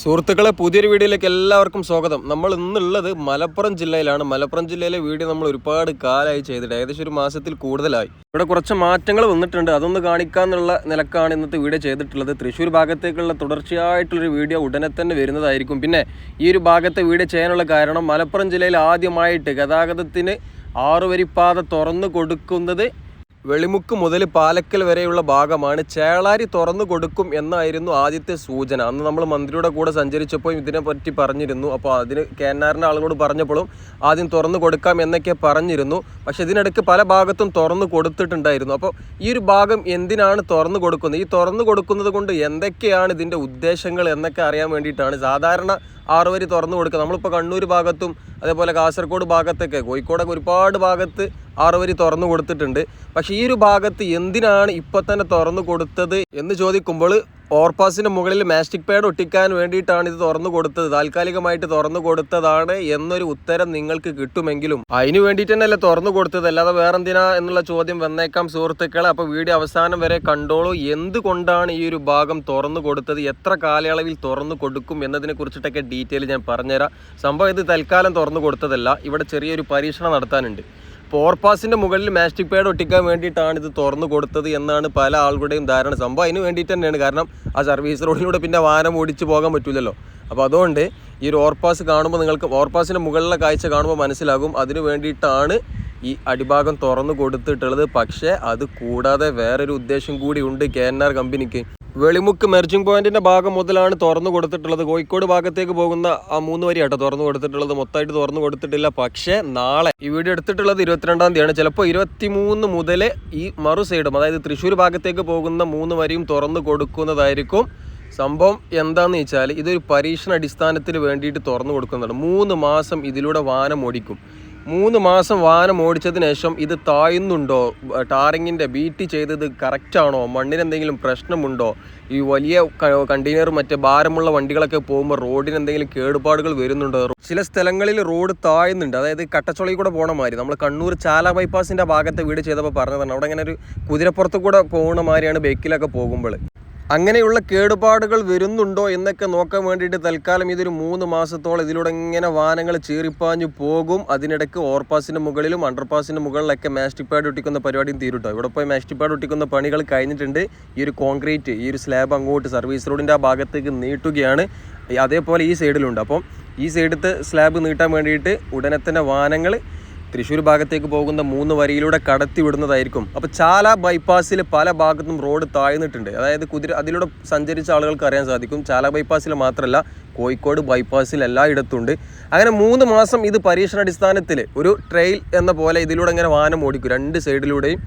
സുഹൃത്തുക്കളെ പുതിയൊരു വീഡിയോയിലേക്ക് എല്ലാവർക്കും സ്വാഗതം. നമ്മൾ ഇന്നുള്ളത് മലപ്പുറം ജില്ലയിലാണ്. മലപ്പുറം ജില്ലയിലെ വീഡിയോ നമ്മൾ ഒരുപാട് കാലമായി ചെയ്തിട്ട് ഏകദേശം ഒരു മാസത്തിൽ കൂടുതലായി. ഇവിടെ കുറച്ച് മാറ്റങ്ങൾ വന്നിട്ടുണ്ട്. അതൊന്ന് കാണിക്കാന്നുള്ള നിലക്കാണ് ഇന്നത്തെ വീഡിയോ ചെയ്തിട്ടുള്ളത്. തൃശ്ശൂർ ഭാഗത്തേക്കുള്ള തുടർച്ചയായിട്ടുള്ളൊരു വീഡിയോ ഉടനെ തന്നെ വരുന്നതായിരിക്കും. പിന്നെ ഈ ഒരു ഭാഗത്തെ വീഡിയോ ചെയ്യാനുള്ള കാരണം മലപ്പുറം ജില്ലയിൽ ആദ്യമായിട്ട് ഗതാഗതത്തിന് ആറുവരിപ്പാത തുറന്നു കൊടുക്കുന്നത് വെളിമുക്ക് മുതൽ പാലക്കൽ വരെയുള്ള ഭാഗമാണ് ചേളാരി തുറന്നു കൊടുക്കും എന്നായിരുന്നു ആദ്യത്തെ സൂചന. അന്ന് നമ്മൾ മന്ത്രിയുടെ കൂടെ സഞ്ചരിച്ചപ്പോൾ ഇതിനെപ്പറ്റി പറഞ്ഞിരുന്നു. അപ്പോൾ അതിന് കേന്നാറിന്റെ ആളുകളോട് പറഞ്ഞപ്പോഴും ആദ്യം തുറന്നു കൊടുക്കാം എന്നൊക്കെ പറഞ്ഞിരുന്നു. പക്ഷേ ഇതിനിടയ്ക്ക് പല ഭാഗത്തും തുറന്നു കൊടുത്തിട്ടുണ്ടായിരുന്നു. അപ്പോൾ ഈ ഒരു ഭാഗം എന്തിനാണ് തുറന്നു കൊടുക്കുന്നത്? ഈ തുറന്നു കൊടുക്കുന്നത് കൊണ്ട് എന്തൊക്കെയാണ് ഇതിന്റെ ഉദ്ദേശങ്ങൾ എന്നൊക്കെ അറിയാൻ വേണ്ടിയിട്ടാണ് സാധാരണ ആറ് വരി തുറന്നു കൊടുക്കുക. നമ്മളിപ്പോൾ കണ്ണൂർ ഭാഗത്തും അതേപോലെ കാസർഗോഡ് ഭാഗത്തൊക്കെ കോഴിക്കോടൊക്കെ ഒരുപാട് ഭാഗത്ത് ആറ് വരി തുറന്നു കൊടുത്തിട്ടുണ്ട്. പക്ഷേ ഈ ഒരു ഭാഗത്ത് എന്തിനാണ് ഇപ്പം തന്നെ തുറന്നു കൊടുത്തത് എന്ന് ചോദിക്കുമ്പോൾ ഓവർപാസിന്റെ മുകളിൽ മാസ്റ്റിക് പാഡ് ഒട്ടിക്കാൻ വേണ്ടിയിട്ടാണ് ഇത് തുറന്നു കൊടുത്തത്. താൽക്കാലികമായിട്ട് തുറന്നു കൊടുത്തതാണ് എന്നൊരു ഉത്തരം നിങ്ങൾക്ക് കിട്ടുമെങ്കിലും. അതിന് വേണ്ടിയിട്ട് തന്നെയല്ലേ തുറന്നു കൊടുത്തത്? അല്ലാതെ വേറെന്തിനാ എന്നുള്ള ചോദ്യം വന്നേക്കാം സുഹൃത്തുക്കളെ. അപ്പോൾ വീഡിയോ അവസാനം വരെ കണ്ടോളൂ. എന്തുകൊണ്ടാണ് ഈ ഒരു ഭാഗം തുറന്നു കൊടുത്തത്? എത്ര കാലയളവിൽ തുറന്നു കൊടുക്കും എന്നതിനെ കുറിച്ചിട്ടൊക്കെ ഡീറ്റെയിൽ ഞാൻ പറഞ്ഞുതരാം. സംഭവം ഇത് തൽക്കാലം തുറന്നു കൊടുത്തതല്ല. ഇവിടെ ചെറിയൊരു പരീക്ഷണം നടത്താനുണ്ട്. പോർപാസിന്റെ മുകളിൽ മാസ്റ്റിക് പാഡ് ഒട്ടിക്കാൻ വേണ്ടിയിട്ടാണ് ഇത് തുറന്നു കൊടുത്തത് എന്നാണ് പല ആളുകളുടെയും ധാരണ. സംഭവം അതിന് വേണ്ടിയിട്ട് തന്നെയാണ്. കാരണം ആ സർവീസ് റോഡിലൂടെ പിന്നെ വാഹനം ഓടിച്ച് പോകാൻ പറ്റില്ലല്ലോ അപ്പോൾ അതുകൊണ്ട് ഈ ഒരു ഓവർപാസ് കാണുമ്പോൾ നിങ്ങൾക്ക് ഓവർപാസിന്റെ മുകളിലെ കാഴ്ച കാണുമ്പോൾ മനസ്സിലാകും. അതിന് വേണ്ടിയിട്ടാണ് ഈ അടിഭാഗം തുറന്നു കൊടുത്തിട്ടുള്ളത്. പക്ഷേ അത് കൂടാതെ വേറൊരു ഉദ്ദേശം കൂടി ഉണ്ട് കെ എൻ ആർ കമ്പനിക്ക്. വെളിമുക്ക് മെർജിംഗ് പോയിന്റിന്റെ ഭാഗം മുതലാണ് തുറന്നു കൊടുത്തിട്ടുള്ളത്. കോഴിക്കോട് ഭാഗത്തേക്ക് പോകുന്ന ആ മൂന്ന് വരിയാട്ടോ തുറന്നു കൊടുത്തിട്ടുള്ളത്. മൊത്തമായിട്ട് തുറന്നു കൊടുത്തിട്ടില്ല. പക്ഷേ നാളെ ഈ വീഡിയോ എടുത്തിട്ടുള്ളത് ഇരുപത്തിരണ്ടാം തീയതിയാണ്. ചിലപ്പോൾ ഇരുപത്തിമൂന്ന് മുതൽ ഈ മറു സൈഡും അതായത് തൃശ്ശൂർ ഭാഗത്തേക്ക് പോകുന്ന മൂന്ന് വരിയും തുറന്നു കൊടുക്കുന്നതായിരിക്കും. സംഭവം എന്താണെന്ന് വെച്ചാൽ ഇതൊരു പരീക്ഷണ അടിസ്ഥാനത്തിന് വേണ്ടിയിട്ട് തുറന്നു കൊടുക്കുന്നതാണ്. മൂന്ന് മാസം ഇതിലൂടെ വാനം ഓടിക്കും. മൂന്ന് മാസം വാനം ഓടിച്ചതിന് ശേഷം ഇത് തായുന്നുണ്ടോ? ടാറിങ്ങിന്റെ ബീറ്റ് ചെയ്തത് കറക്റ്റാണോ മണ്ണിന് എന്തെങ്കിലും പ്രശ്നമുണ്ടോ? ഈ വലിയ കണ്ടെയ്നർ മറ്റേ ഭാരമുള്ള വണ്ടികളൊക്കെ പോകുമ്പോൾ റോഡിന് എന്തെങ്കിലും കേടുപാടുകൾ വരുന്നുണ്ടോ? ചില സ്ഥലങ്ങളിൽ റോഡ് താഴുന്നുണ്ട് അതായത് കട്ടച്ചുളയിൽ കൂടെ പോകണ മാതിരി. നമ്മൾ കണ്ണൂർ ചാല ബൈപ്പാസിന്റെ ഭാഗത്തെ വീട് ചെയ്തപ്പോൾ പറഞ്ഞതാണ്. അവിടെ ഇങ്ങനെ ഒരു കുതിരപ്പുറത്ത് കൂടെ പോകുന്ന മാതിരിയാണ് ബൈക്കിലൊക്കെ പോകുമ്പോൾ അങ്ങനെയുള്ള കേടുപാടുകൾ വരുന്നുണ്ടോ എന്നൊക്കെ നോക്കാൻ വേണ്ടിയിട്ട് തൽക്കാലം ഇതൊരു മൂന്ന് മാസത്തോളം ഇതിലൂടെ ഇങ്ങനെ വാഹനങ്ങൾ ചീറിപ്പാഞ്ഞു പോകും. അതിനിടയ്ക്ക് ഓവർപാസിന്റെ മുകളിലും അണ്ടർപാസിന്റെ മുകളിലൊക്കെ മാസ്റ്റിക് പാഡ് ഒട്ടിക്കുന്ന പരിപാടിയും തീരുട്ടോ. ഇവിടെ പോയി മാസ്റ്റിക് പാഡ് ഒട്ടിക്കുന്ന പണികൾ കഴിഞ്ഞിട്ടുണ്ട്. ഈ ഒരു കോൺക്രീറ്റ് ഈ ഒരു സ്ലാബ് അങ്ങോട്ട് സർവീസ് റോഡിന്റെ ആ ഭാഗത്തേക്ക് നീട്ടുകയാണ്. അതേപോലെ ഈ സൈഡിലുണ്ട് അപ്പം ഈ സൈഡത്തെ സ്ലാബ് നീട്ടാൻ വേണ്ടിയിട്ട് ഉടനെ തന്നെ വാഹനങ്ങൾ തൃശ്ശൂർ ഭാഗത്തേക്ക് പോകുന്ന മൂന്ന് വരിയിലൂടെ കടത്തി വിടുന്നതായിരിക്കും. അപ്പോൾ ചാല ബൈപ്പാസിൽ പല ഭാഗത്തും റോഡ് താഴ്ന്നിട്ടുണ്ട്. അതായത് കുതിര അതിലൂടെ സഞ്ചരിച്ച ആളുകൾക്ക് അറിയാൻ സാധിക്കും. ചാല ബൈപ്പാസിൽ മാത്രമല്ല കോഴിക്കോട് ബൈപ്പാസിൽ എല്ലായിടത്തുണ്ട്. അങ്ങനെ മൂന്ന് മാസം ഇത് പരീക്ഷണാടിസ്ഥാനത്തിൽ ഒരു ട്രെയിൽ എന്ന പോലെ ഇതിലൂടെ ഇങ്ങനെ വാഹനം ഓടിക്കും. രണ്ട് സൈഡിലൂടെയും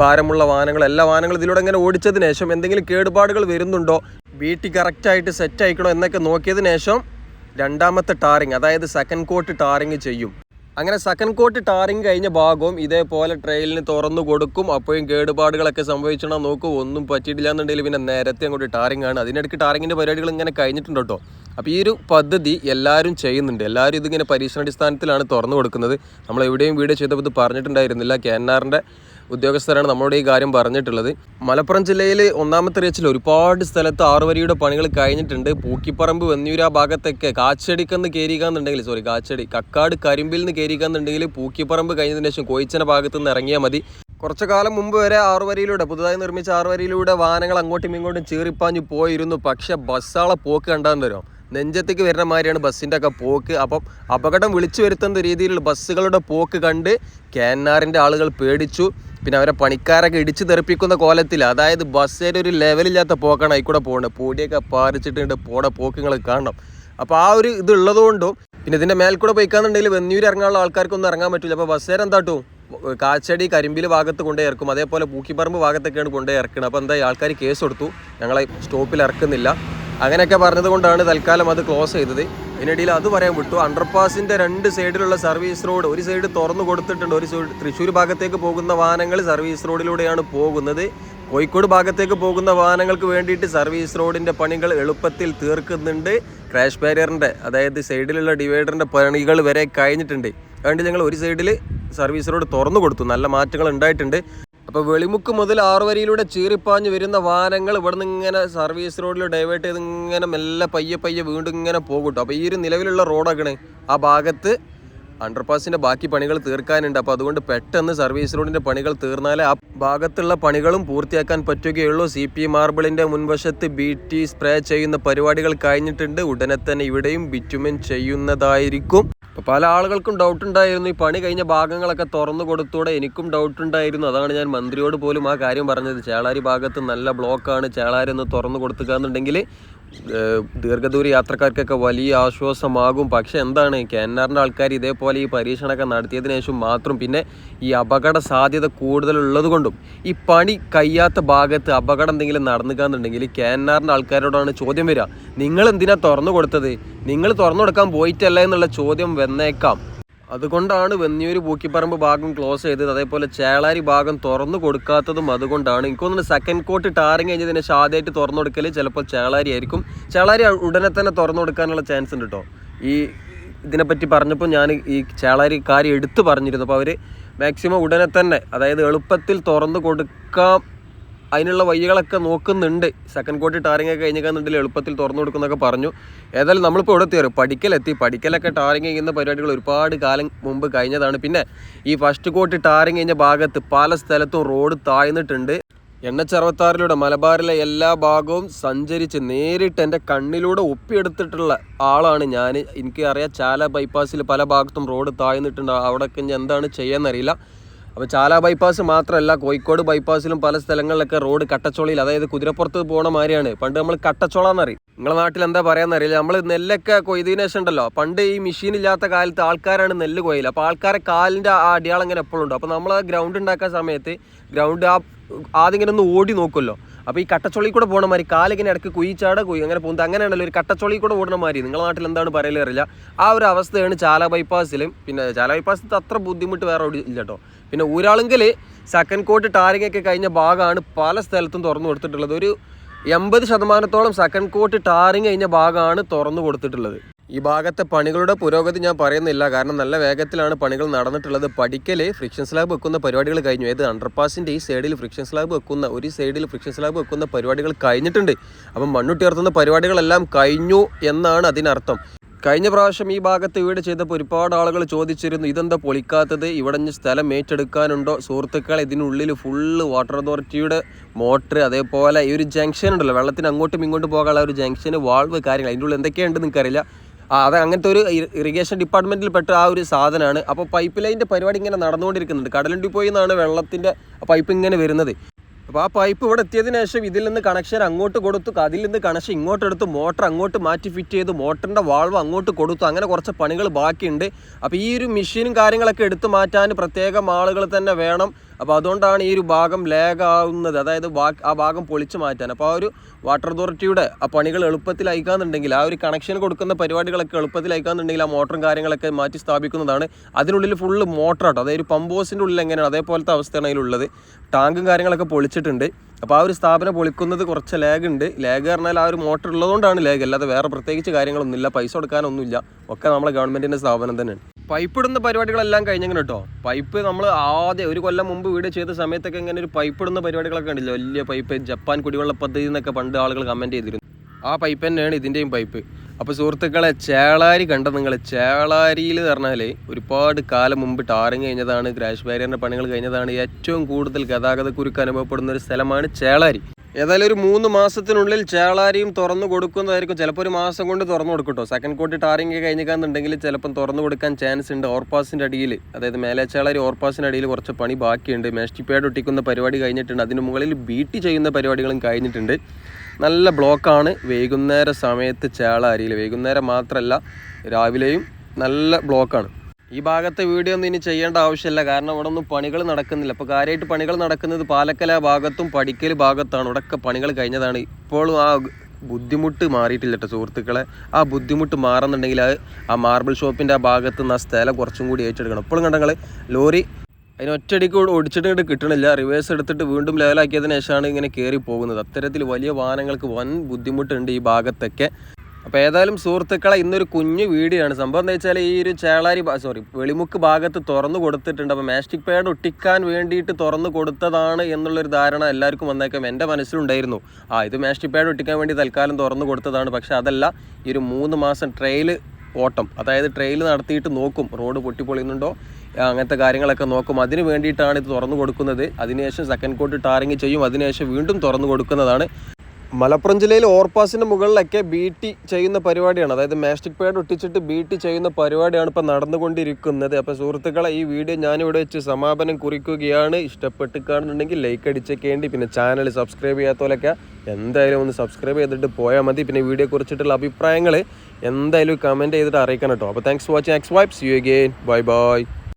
ഭാരമുള്ള വാഹനങ്ങൾ എല്ലാ വാഹനങ്ങളും ഇതിലൂടെ ഇങ്ങനെ ഓടിച്ചതിന് ശേഷം എന്തെങ്കിലും കേടുപാടുകൾ വരുന്നുണ്ടോ? വീട്ടിൽ കറക്റ്റായിട്ട് സെറ്റ് ആയിക്കണോ എന്നൊക്കെ നോക്കിയതിന് ശേഷം രണ്ടാമത്തെ ടാറിങ് അതായത് സെക്കൻഡ് കോട്ട് ടാറിങ് ചെയ്യും. അങ്ങനെ സെക്കൻഡ് കോട്ട് ടാറിങ് കഴിഞ്ഞ ഭാഗവും ഇതേപോലെ ട്രെയിലിന് തുറന്നു കൊടുക്കും. അപ്പോഴും കേടുപാടുകളൊക്കെ സംഭവിച്ചണോ നോക്കും. ഒന്നും പറ്റിയിട്ടില്ല എന്നുണ്ടെങ്കിൽ പിന്നെ നേരത്തെ അങ്ങോട്ട് ടാറിങ് ആണ്. അതിനിടയ്ക്ക് ടാറിങ്ങിന്റെ പരിപാടികൾ ഇങ്ങനെ കഴിഞ്ഞിട്ടുണ്ട് കേട്ടോ. അപ്പോൾ ഈ ഒരു പദ്ധതി എല്ലാവരും ചെയ്യുന്നുണ്ട്. എല്ലാവരും ഇതിങ്ങനെ പരീക്ഷണാടിസ്ഥാനത്തിലാണ് തുറന്നു കൊടുക്കുന്നത്. നമ്മൾ എവിടെയും വീഡിയോ ചെയ്തപ്പോൾ ഇത് പറഞ്ഞിട്ടുണ്ടായിരുന്നില്ല. കെ എൻ ആറിന്റെ ഉദ്യോഗസ്ഥരാണ് നമ്മളോട് ഈ കാര്യം പറഞ്ഞിട്ടുള്ളത്. മലപ്പുറം ജില്ലയിൽ ഒന്നാമത്തെ റേച്ചിൽ ഒരുപാട് സ്ഥലത്ത് ആറുവരിയുടെ പണികൾ കഴിഞ്ഞിട്ടുണ്ട്. പൂക്കിപ്പറമ്പ് വെന്നിയൂർ ആ ഭാഗത്തൊക്കെ കാച്ചടിക്കെന്ന് കയറിക്കാന്നുണ്ടെങ്കിൽ സോറി കാച്ചടി കക്കാട് കരിമ്പിൽ നിന്ന് കയറിക്കാന്നുണ്ടെങ്കിൽ പൂക്കിപ്പറമ്പ് കഴിഞ്ഞതിന് ശേഷം കോയിച്ചന ഭാഗത്ത് നിന്ന് ഇറങ്ങിയാൽ മതി. കുറച്ചു കാലം മുമ്പ് വരെ ആറുവരിയിലൂടെ പുതുതായി നിർമ്മിച്ച ആറുവരിയിലൂടെ വാഹനങ്ങൾ അങ്ങോട്ടും ഇങ്ങോട്ടും ചീറിപ്പാഞ്ഞു പോയിരുന്നു. പക്ഷെ ബസ്സാളെ പോക്ക് കണ്ടാന്ന് തരും നെഞ്ചത്തേക്ക് വരുന്ന മാതിരിയാണ് ബസ്സിന്റെ ഒക്കെ പോക്ക്. അപ്പം അപകടം വിളിച്ചു വരുത്തുന്ന രീതിയിലുള്ള ബസ്സുകളുടെ പോക്ക് കണ്ട് കേന്നാറിന്റെ ആളുകൾ പേടിച്ചു. പിന്നെ അവരെ പണിക്കാരൊക്കെ ഇടിച്ചു തെറിപ്പിക്കുന്ന കോലത്തിൽ അതായത് ബസ്സേന്റെ ഒരു ലെവലില്ലാത്ത പോക്കാണ് അതിൽ പോകേണ്ടത് പൊടിയൊക്കെ പാറിച്ചിട്ടുണ്ട് പോടെ പോക്കുകൾ കാണണം. അപ്പോൾ ആ ഒരു ഇത് ഉള്ളതുകൊണ്ടും പിന്നെ ഇതിന്റെ മേൽക്കൂടെ പോയിക്കാന്നുണ്ടെങ്കിൽ വെന്നൂര് ഇറങ്ങാനുള്ള ആൾക്കാർക്കൊന്നും ഇറങ്ങാൻ പറ്റില്ല അപ്പോൾ ബസ്സേരം എന്താട്ടോ? കാച്ചടി കരിമ്പിൽ ഭാഗത്ത് കൊണ്ടേ ഇറക്കും. അതേപോലെ പൂക്കിപ്പറമ്പ് ഭാഗത്തൊക്കെയാണ് കൊണ്ടേ ഇറക്കുന്നത് അപ്പോൾ എന്താ ആൾക്കാർ കേസ് കൊടുത്തു. ഞങ്ങളെ സ്റ്റോപ്പിൽ ഇറക്കുന്നില്ല. അങ്ങനെയൊക്കെ പറഞ്ഞതുകൊണ്ടാണ് തൽക്കാലം അത് ക്ലോസ് ചെയ്തത്. ഇതിനിടയിൽ അത് പറയാൻ വിട്ടു. അണ്ടർപാസിന്റെ രണ്ട് സൈഡിലുള്ള സർവീസ് റോഡ് ഒരു സൈഡ് തുറന്നു കൊടുത്തിട്ടുണ്ട്. ഒരു സൈഡ് തൃശ്ശൂർ ഭാഗത്തേക്ക് പോകുന്ന വാഹനങ്ങൾ സർവീസ് റോഡിലൂടെയാണ് പോകുന്നത്. കോഴിക്കോട് ഭാഗത്തേക്ക് പോകുന്ന വാഹനങ്ങൾക്ക് വേണ്ടിയിട്ട് സർവീസ് റോഡിന്റെ പണികൾ എളുപ്പത്തിൽ തീർക്കുന്നുണ്ട്. ക്രാഷ് ബാരിയറിന്റെ അതായത് സൈഡിലുള്ള ഡിവൈഡറിന്റെ പണികൾ വരെ കഴിഞ്ഞിട്ടുണ്ട്. അതുകൊണ്ട് ഞങ്ങൾ ഒരു സൈഡിൽ സർവീസ് റോഡ് തുറന്നു കൊടുത്തു. നല്ല മാറ്റങ്ങൾ ഉണ്ടായിട്ടുണ്ട്. അപ്പോൾ വെളിമുക്ക് മുതൽ ആറുവരിയിലൂടെ ചീറിപ്പാഞ്ഞ് വരുന്ന വാഹനങ്ങൾ ഇവിടെ നിന്ന് ഇങ്ങനെ സർവീസ് റോഡിൽ ഡൈവേർട്ട് ചെയ്ത് ഇങ്ങനെ മെല്ലെ പയ്യെ പയ്യെ വീണ്ടും ഇങ്ങനെ പോകും അപ്പോൾ ഈ ഒരു നിലവിലുള്ള റോഡാക്കണേ ആ ഭാഗത്ത് അണ്ടർപാസിന്റെ ബാക്കി പണികൾ തീർക്കാനുണ്ട്. അപ്പോൾ അതുകൊണ്ട് പെട്ടെന്ന് സർവീസ് റോഡിന്റെ പണികൾ തീർന്നാലേ ആ ഭാഗത്തുള്ള പണികളും പൂർത്തിയാക്കാൻ പറ്റുകയുള്ളൂ. സി പി മാർബിളിന്റെ മുൻവശത്ത് ബി ടി സ്പ്രേ ചെയ്യുന്ന പരിപാടികൾ കഴിഞ്ഞിട്ടുണ്ട്. ഉടനെ തന്നെ ഇവിടെയും ബിറ്റുമെൻ ചെയ്യുന്നതായിരിക്കും. അപ്പോൾ പല ആളുകൾക്കും ഡൗട്ട് ഉണ്ടായിരുന്നു. ഈ പണി കഴിഞ്ഞ ഭാഗങ്ങളൊക്കെ തുറന്നു കൊടുത്തൂടെ എനിക്കും ഡൗട്ട് ഉണ്ടായിരുന്നു. അതാണ് ഞാൻ മന്ത്രിയോട് പോലും ആ കാര്യം പറഞ്ഞത്. ചേളാരി ഭാഗത്ത് നല്ല ബ്ലോക്കാണ് ചേളാരി ഒന്ന് തുറന്നു കൊടുത്തുകയെന്നുണ്ടെങ്കിൽ ദീർഘദൂര യാത്രക്കാർക്കൊക്കെ വലിയ ആശ്വാസമാകും. പക്ഷെ എന്താണ്? കെന്നാറിന്റെ ആൾക്കാർ ഇതേപോലെ ഈ പരീക്ഷണമൊക്കെ നടത്തിയതിനു ശേഷം മാത്രം പിന്നെ ഈ അപകട സാധ്യത കൂടുതലുള്ളത് കൊണ്ടും ഈ പണി കഴിയാത്ത ഭാഗത്ത് അപകടം എന്തെങ്കിലും നടന്നുകയെന്നുണ്ടെങ്കിൽ കെന്നാറിന്റെ ആൾക്കാരോടാണ് ചോദ്യം വരിക. നിങ്ങൾ എന്തിനാ തുറന്നു കൊടുത്തത്? നിങ്ങൾ തുറന്നു കൊടുക്കാൻ പോയിട്ടല്ല എന്നുള്ള ചോദ്യം വന്നേക്കാം. അതുകൊണ്ടാണ് വെന്നിയൂര് പൂക്കിപ്പറമ്പ് ഭാഗം ക്ലോസ് ചെയ്തത്. അതേപോലെ ചേളാരി ഭാഗം തുറന്നു കൊടുക്കാത്തതും അതുകൊണ്ടാണ്. എനിക്ക് തോന്നുന്നു സെക്കൻഡ് കോട്ട് ടാറിങ് കഴിഞ്ഞതിന് ശേഷം ആദ്യമായിട്ട് തുറന്നു കൊടുക്കൽ ചിലപ്പോൾ ചേളാരി ആയിരിക്കും. ചേളാരി ഉടനെ തന്നെ തുറന്നു കൊടുക്കാനുള്ള ചാൻസ് ഉണ്ട് കേട്ടോ ഈ ഇതിനെപ്പറ്റി പറഞ്ഞപ്പോൾ ഞാൻ ഈ ചേളാരി കാര്യം എടുത്തു പറഞ്ഞിരുന്നു. അപ്പോൾ അവർ മാക്സിമം ഉടനെ തന്നെ അതായത് എളുപ്പത്തിൽ തുറന്നു കൊടുക്കാം അതിനുള്ള വഴികളൊക്കെ നോക്കുന്നുണ്ട്. സെക്കൻഡ് കോട്ടി ടാറിംഗ് ഒക്കെ കഴിഞ്ഞിട്ടുണ്ടെങ്കിൽ എളുപ്പത്തിൽ തുറന്നു കൊടുക്കുന്നൊക്കെ പറഞ്ഞു. ഏതായാലും നമ്മളിപ്പോൾ ഇവിടെ എത്തിയോ പഠിക്കലെത്തി. പഠിക്കലൊക്കെ ടാറിങ് ചെയ്യുന്ന പരിപാടികൾ ഒരുപാട് കാലം മുമ്പ് കഴിഞ്ഞതാണ്. പിന്നെ ഈ ഫസ്റ്റ് കോട്ടി ടാറിങ് കഴിഞ്ഞ ഭാഗത്ത് പല സ്ഥലത്തും റോഡ് താഴ്ന്നിട്ടുണ്ട്. എണ്ണച്ചറുപത്താറിലൂടെ മലബാറിലെ എല്ലാ ഭാഗവും സഞ്ചരിച്ച് നേരിട്ട് എന്റെ കണ്ണിലൂടെ ഒപ്പിയെടുത്തിട്ടുള്ള ആളാണ് ഞാൻ എനിക്ക് അറിയാം ചാല ബൈപ്പാസിൽ പല ഭാഗത്തും റോഡ് താഴ്ന്നിട്ടുണ്ട്. അവിടെയൊക്കെ എന്താണ് ചെയ്യാന്നറിയില്ല. അപ്പോൾ ചാല ബൈപ്പാസ് മാത്രമല്ല കോഴിക്കോട് ബൈപ്പാസിലും പല സ്ഥലങ്ങളിലൊക്കെ റോഡ് കട്ടച്ചോളയിൽ അതായത് കുതിരപ്പുറത്ത് പോണ മാതിരിയാണ്. പണ്ട് നമ്മൾ കട്ടച്ചോള എന്നറിയും നിങ്ങളെ നാട്ടിൽ എന്താ പറയാന്നറിയില്ല. നമ്മൾ നെല്ലൊക്കെ കൊയ്തതിന് ശേഷം ഉണ്ടല്ലോ പണ്ട് ഈ മെഷീൻ ഇല്ലാത്ത കാലത്ത് ആൾക്കാരാണ് നെല്ല് കൊയ്യൽ അപ്പോൾ ആൾക്കാരെ കാലിന്റെ ആ അടിയാളം ഇങ്ങനെ എപ്പോഴും ഉണ്ട്. അപ്പോൾ നമ്മൾ ഗ്രൗണ്ട് ഉണ്ടാക്കാൻ സമയത്ത് ഗ്രൗണ്ട് ആ ആദ്യം ഇങ്ങനെ ഒന്ന് ഓടി നോക്കുമല്ലോ. അപ്പോൾ ഈ കട്ടച്ചോളി കൂടെ പോകണ മാതിരി കാലിങ്ങനെ ഇടയ്ക്ക് കുയിച്ചാട കുയി അങ്ങനെ പോകുന്നത്. അങ്ങനെയാണല്ലോ ഒരു കട്ടച്ചോളി കൂടെ ഓടണ മാതിരി. നിങ്ങളുടെ നാട്ടിൽ എന്താണ് പറയലറിയില്ല ആ ഒരു അവസ്ഥയാണ് ചാല ബൈപ്പാസിലും പിന്നെ ചാല ബൈപ്പാസിൽ അത്ര ബുദ്ധിമുട്ട് വേറെ ഇല്ല കേട്ടോ. പിന്നെ ഊരാളെങ്കിൽ സെക്കൻഡ് കോട്ട് ടാറിംഗ് ഒക്കെ കഴിഞ്ഞ ഭാഗമാണ് പല സ്ഥലത്തും തുറന്നു കൊടുത്തിട്ടുള്ളത്. ഒരു എൺപത് ശതമാനത്തോളം സെക്കൻഡ് കോട്ട് ടാറിംഗ് കഴിഞ്ഞ ഭാഗമാണ് തുറന്നു കൊടുത്തിട്ടുള്ളത്. ഈ ഭാഗത്തെ പണികളുടെ പുരോഗതി ഞാൻ പറയുന്നില്ല. കാരണം നല്ല വേഗത്തിലാണ് പണികൾ നടന്നിട്ടുള്ളത്. പഠിക്കൽ ഫ്രിക്ഷൻ സ്ലാബ് വെക്കുന്ന പരിപാടികൾ കഴിഞ്ഞു. ഏത് അണ്ടർപാസിന്റെ ഈ സൈഡിൽ ഫ്രിക്ഷൻ സ്ലാബ് വെക്കുന്ന ഒരു സൈഡിൽ ഫ്രിക്ഷൻ സ്ലാബ് വെക്കുന്ന പരിപാടികൾ കഴിഞ്ഞിട്ടുണ്ട്. അപ്പം മണ്ണുട്ടിയർത്തുന്ന പരിപാടികളെല്ലാം കഴിഞ്ഞു എന്നാണ് അതിനർത്ഥം. കഴിഞ്ഞ പ്രാവശ്യം ഈ ഭാഗത്ത് വീട് ചെയ്തപ്പോൾ ഒരുപാട് ആളുകൾ ചോദിച്ചിരുന്നു ഇതെന്താ പൊളിക്കാത്തത്? ഇവിടെ ഇനി സ്ഥലം ഏറ്റെടുക്കാനുണ്ടോ? സുഹൃത്തുക്കൾ ഇതിനുള്ളിൽ ഫുള്ള് വാട്ടർ അതോറിറ്റിയുടെ മോട്ടർ അതേപോലെ ഈ ഒരു ജംഗ്ഷൻ ഉണ്ടല്ലോ വെള്ളത്തിന് അങ്ങോട്ടും ഇങ്ങോട്ടും പോകാനുള്ള ഒരു ജംഗ്ഷന് വാൾവ് കാര്യങ്ങൾ അതിന്റെ ഉള്ളിൽ എന്തൊക്കെയുണ്ട് നിങ്ങൾക്കറിയില്ല ആ അത് അങ്ങനത്തെ ഒരു ഇറിഗേഷൻ ഡിപ്പാർട്ട്മെന്റിൽ പെട്ട ആ ഒരു സാധനമാണ്. അപ്പോൾ പൈപ്പ് ലൈന്റെ പരിപാടി ഇങ്ങനെ നടന്നുകൊണ്ടിരിക്കുന്നുണ്ട്. കടലുണ്ടി പോയി നിന്നാണ് വെള്ളത്തിന്റെ പൈപ്പ് ഇങ്ങനെ വരുന്നത്. അപ്പോൾ ആ പൈപ്പ് ഇവിടെ എത്തിയതിനു ശേഷം ഇതിൽ നിന്ന് കണക്ഷൻ അങ്ങോട്ട് കൊടുത്തു. അതിൽ നിന്ന് കണക്ഷൻ ഇങ്ങോട്ട് എടുത്ത്. മോട്ടർ അങ്ങോട്ട് മാറ്റി ഫിറ്റ് ചെയ്ത്. മോട്ടറിന്റെ വാൾവ് അങ്ങോട്ട് കൊടുത്തു. അങ്ങനെ കുറച്ച് പണികൾ ബാക്കിയുണ്ട്. അപ്പോൾ ഈ ഒരു മെഷീനും കാര്യങ്ങളൊക്കെ എടുത്തു മാറ്റാൻ പ്രത്യേകം ആളുകൾ തന്നെ വേണം. അപ്പോൾ അതുകൊണ്ടാണ് ഈ ഒരു ഭാഗം ലേഗ് ആവുന്നത് അതായത് ആ ഭാഗം പൊളിച്ചു മാറ്റാൻ. അപ്പോൾ ആ ഒരു വാട്ടർ അതോറിറ്റിയുടെ ആ പണികൾ എളുപ്പത്തിൽ അയക്കാന്നുണ്ടെങ്കിൽ ആ ഒരു കണക്ഷൻ കൊടുക്കുന്ന പരിപാടികളൊക്കെ എളുപ്പത്തിൽ അയക്കാന്നുണ്ടെങ്കിൽ ആ മോട്ടറും കാര്യങ്ങളൊക്കെ മാറ്റി സ്ഥാപിക്കുന്നതാണ്. അതിനുള്ളിൽ ഫുള്ള് മോട്ടർ ആട്ടോ. അതായത് പമ്പോസിന്റെ ഉള്ളിൽ എങ്ങനെയാണ് അതേപോലത്തെ അവസ്ഥയാണ് അതിലുള്ളത്. ടാങ്കും കാര്യങ്ങളൊക്കെ പൊളിച്ചിട്ടുണ്ട്. അപ്പോൾ ആ ഒരു സ്ഥാപനം പൊളിക്കുന്നത് കുറച്ച് ലാഗ് ഉണ്ട്. ലാഗ് പറഞ്ഞാൽ ആ ഒരു മോട്ടർ ഉള്ളതുകൊണ്ടാണ് ലാഗ് അല്ലാതെ വേറെ പ്രത്യേകിച്ച് കാര്യങ്ങളൊന്നുമില്ല. പൈസ കൊടുക്കാനൊന്നുമില്ല. ഒക്കെ നമ്മളെ ഗവൺമെന്റിന്റെ സ്ഥാപനം തന്നെയാണ്. പൈപ്പ് ഇടുന്ന പരിപാടികളെല്ലാം കഴിഞ്ഞങ്ങനെ കേട്ടോ പൈപ്പ് നമ്മൾ ആദ്യം ഒരു കൊല്ലം മുമ്പ് വീട് ചെയ്ത സമയത്തൊക്കെ ഇങ്ങനെ ഒരു പൈപ്പ് ഇടുന്ന പരിപാടികളൊക്കെ ഉണ്ടല്ലോ വലിയ പൈപ്പ് ജപ്പാൻ കുടിവെള്ള പദ്ധതി എന്നൊക്കെ പണ്ട് ആളുകൾ കമന്റ് ചെയ്തിരുന്നു. ആ പൈപ്പ് തന്നെയാണ് ഇതിന്റെയും പൈപ്പ്. അപ്പോൾ സുഹൃത്തുക്കളെ ചേളാരി കണ്ട നിങ്ങൾ ചേളാരിയിൽ പറഞ്ഞാൽ ഒരുപാട് കാലം മുമ്പ് ടാറിങ് കഴിഞ്ഞതാണ് ഗ്രാഷ് ബാരിയറിന്റെ പണികൾ കഴിഞ്ഞതാണ്. ഏറ്റവും കൂടുതൽ ഗതാഗത കുരുക്ക് അനുഭവപ്പെടുന്ന ഒരു സ്ഥലമാണ് ചേളാരി. ഏതായാലും ഒരു മൂന്ന് മാസത്തിനുള്ളിൽ ചേളാരിയും തുറന്നു കൊടുക്കുന്നതായിരിക്കും. ചിലപ്പോൾ ഒരു മാസം കൊണ്ട് തുറന്നു കൊടുക്കട്ടോ കേട്ടോ സെക്കൻഡ് കോട്ടി ടാറിങ് കഴിഞ്ഞിക്കാന്നുണ്ടെങ്കിൽ ചിലപ്പം തുറന്നു കൊടുക്കാൻ ചാൻസ് ഉണ്ട്. ഓർപ്പാസിന്റെ അടിയിൽ അതായത് മേലെ ചേളാരി ഓർപ്പാസിന്റെ അടിയിൽ കുറച്ച് പണി ബാക്കിയുണ്ട്. മേഷ്ടിപ്പേട് ഒട്ടിക്കുന്ന പരിപാടി കഴിഞ്ഞിട്ടുണ്ട്. അതിന് മുകളിൽ ബീറ്റ് ചെയ്യുന്ന പരിപാടികളും കഴിഞ്ഞിട്ടുണ്ട്. നല്ല ബ്ലോക്കാണ് വൈകുന്നേര സമയത്ത് ചേളാരിയിൽ വൈകുന്നേരം മാത്രമല്ല രാവിലെയും നല്ല ബ്ലോക്കാണ് ഈ ഭാഗത്തെ വീഡിയോ ഒന്നും ഇനി ചെയ്യേണ്ട ആവശ്യമില്ല. കാരണം ഇവിടെ ഒന്നും പണികൾ നടക്കുന്നില്ല. അപ്പോൾ കാര്യമായിട്ട് പണികൾ നടക്കുന്നത് പാലക്കല ഭാഗത്തും പടിക്കൽ ഭാഗത്താണ്. ഇവിടെയൊക്കെ പണികൾ കഴിഞ്ഞതാണ്. ഇപ്പോഴും ആ ബുദ്ധിമുട്ട് മാറിയിട്ടില്ല കേട്ടോ സുഹൃത്തുക്കളെ. ആ ബുദ്ധിമുട്ട് മാറുന്നുണ്ടെങ്കിൽ അത് ആ മാർബിൾ ഷോപ്പിന്റെ ആ ഭാഗത്ത് നിന്ന് ആ സ്ഥലം കുറച്ചും കൂടി ഏറ്റെടുക്കണം. ഇപ്പോഴും കണ്ടങ്ങൾ ലോറി അതിന് ഒറ്റയടിക്ക് ഇങ്ങോട്ട് കിട്ടണില്ല. റിവേഴ്സ് എടുത്തിട്ട് വീണ്ടും ലെവലാക്കിയതിന് ശേഷമാണ് ഇങ്ങനെ കയറി പോകുന്നത്. അത്തരത്തിൽ വലിയ വാഹനങ്ങൾക്ക് വൻ ബുദ്ധിമുട്ടുണ്ട് ഈ ഭാഗത്തൊക്കെ. അപ്പോൾ ഏതായാലും സുഹൃത്തുക്കളെ ഇന്നൊരു കുഞ്ഞു വീഡിയോ ആണ്. സംഭവം എന്താ വെച്ചാൽ ഈ ഒരു ചേളാരി സോറി വെളിമുക്ക് ഭാഗത്ത് തുറന്നു കൊടുത്തിട്ടുണ്ട്. അപ്പോൾ മാസ്റ്റിക് പാഡ് ഒട്ടിക്കാൻ വേണ്ടിയിട്ട് തുറന്നു കൊടുത്തതാണ് എന്നുള്ളൊരു ധാരണ എല്ലാവർക്കും വന്നേക്കാം. എന്റെ മനസ്സിലുണ്ടായിരുന്നു. ആ ഇത് മാസ്റ്റിക് പാഡ് ഒട്ടിക്കാൻ വേണ്ടി തൽക്കാലം തുറന്നു കൊടുത്തതാണ്. പക്ഷെ അതല്ല ഈ ഒരു മൂന്ന് മാസം ട്രെയിൽ ഓട്ടം അതായത് ട്രെയിൽ നടത്തിയിട്ട് നോക്കും. റോഡ് പൊട്ടിപ്പൊളിയുന്നുണ്ടോ? അങ്ങനത്തെ കാര്യങ്ങളൊക്കെ നോക്കും. അതിന് വേണ്ടിയിട്ടാണ് ഇത് തുറന്നു കൊടുക്കുന്നത്. അതിനുശേഷം സെക്കൻഡ് കോട്ട് ടാറിങ് ചെയ്യും. അതിനുശേഷം വീണ്ടും തുറന്നു കൊടുക്കുന്നതാണ്. മലപ്പുറം ജില്ലയിൽ ഓവർപാസിന്റെ മുകളിലൊക്കെ ബി ടി ചെയ്യുന്ന പരിപാടിയാണ്. അതായത് മാസ്റ്റിക് പാഡ് ഒട്ടിച്ചിട്ട് ബി ടി ചെയ്യുന്ന പരിപാടിയാണ് ഇപ്പോൾ നടന്നുകൊണ്ടിരിക്കുന്നത്. അപ്പോൾ സുഹൃത്തുക്കളെ ഈ വീഡിയോ ഞാനിവിടെ വെച്ച് സമാപനം കുറിക്കുകയാണ്. ഇഷ്ടപ്പെട്ട് കാണുന്നുണ്ടെങ്കിൽ ലൈക്ക് അടിച്ചേക്കേണ്ടി പിന്നെ ചാനൽ സബ്സ്ക്രൈബ് ചെയ്യാത്തവരൊക്കെ എന്തായാലും ഒന്ന് സബ്സ്ക്രൈബ് ചെയ്തിട്ട് പോയാൽ മതി. പിന്നെ വീഡിയോ കുറിച്ചിട്ടുള്ള അഭിപ്രായങ്ങൾ എന്തായാലും കമന്റ് ചെയ്തിട്ട് അറിയിക്കണം കേട്ടോ. അപ്പോൾ thanks for watching X Vibes you again bye bye